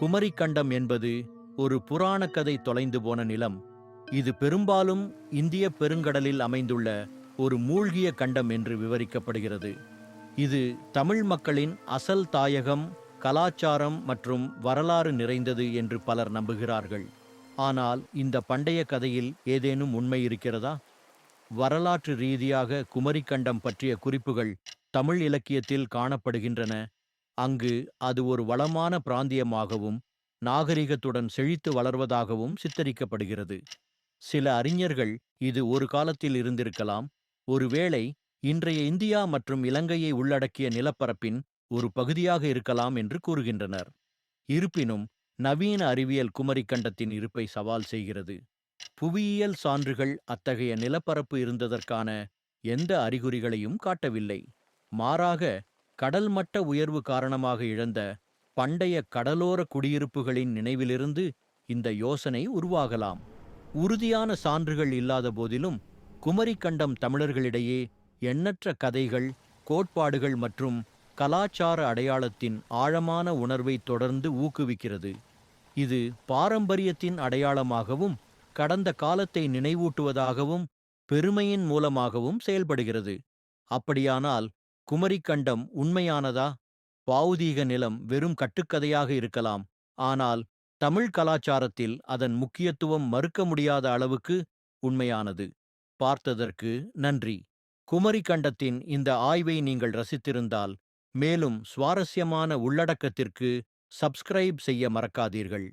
குமரிக்கண்டம் என்பது ஒரு புராணக் கதை தொலைந்து போன நிலம். இது பெரும்பாலும் இந்திய பெருங்கடலில் அமைந்துள்ள ஒரு மூழ்கிய கண்டம் என்று விவரிக்கப்படுகிறது. இது தமிழ் மக்களின் அசல் தாயகம் கலாச்சாரம் மற்றும் வரலாறு நிறைந்தது என்று பலர் நம்புகிறார்கள். ஆனால் இந்த பண்டைய கதையில் ஏதேனும் உண்மை இருக்கிறதா? வரலாற்று ரீதியாக குமரிக்கண்டம் பற்றிய குறிப்புகள் தமிழ் இலக்கியத்தில் காணப்படுகின்றன. அங்கு அது ஒரு வளமான பிராந்தியமாகவும் நாகரிகத்துடன் செழித்து வளர்வதாகவும் சித்தரிக்கப்படுகிறது. சில அறிஞர்கள் இது ஒரு காலத்தில் இருந்திருக்கலாம். ஒருவேளை இன்றைய இந்தியா மற்றும் இலங்கையை உள்ளடக்கிய நிலப்பரப்பின் ஒரு பகுதியாக இருக்கலாம் என்று கூறுகின்றனர். இருப்பினும் நவீன அறிவியல் குமரிக்கண்டத்தின் இருப்பை சவால் செய்கிறது. புவியியல் சான்றுகள் அத்தகைய நிலப்பரப்பு இருந்ததற்கான எந்த அறிகுறிகளையும் காட்டவில்லை. மாறாக கடல் மட்ட உயர்வு காரணமாக இழந்த பண்டைய கடலோர குடியிருப்புகளின் நினைவிலிருந்து இந்த யோசனை உருவாகலாம். உறுதியான சான்றுகள் இல்லாத போதிலும் குமரிக்கண்டம் தமிழர்களிடையே எண்ணற்ற கதைகள் கோட்பாடுகள் மற்றும் கலாச்சார அடையாளத்தின் ஆழமான உணர்வை தொடர்ந்து ஊக்குவிக்கிறது. இது பாரம்பரியத்தின் அடையாளமாகவும் கடந்த காலத்தை நினைவூட்டுவதாகவும் பெருமையின் மூலமாகவும் செயல்படுகிறது. அப்படியானால் குமரிக்கண்டம் உண்மையானதா? பாவுதீக நிலம் வெறும் கட்டுக்கதையாக இருக்கலாம். ஆனால் தமிழ் கலாச்சாரத்தில் அதன் முக்கியத்துவம் மறுக்க முடியாத அளவுக்கு உண்மையானது. பார்த்ததற்கு நன்றி. குமரிக்கண்டத்தின் இந்த ஆய்வை நீங்கள் ரசித்திருந்தால் மேலும் சுவாரஸ்யமான உள்ளடக்கத்திற்கு சப்ஸ்கிரைப் செய்ய மறக்காதீர்கள்.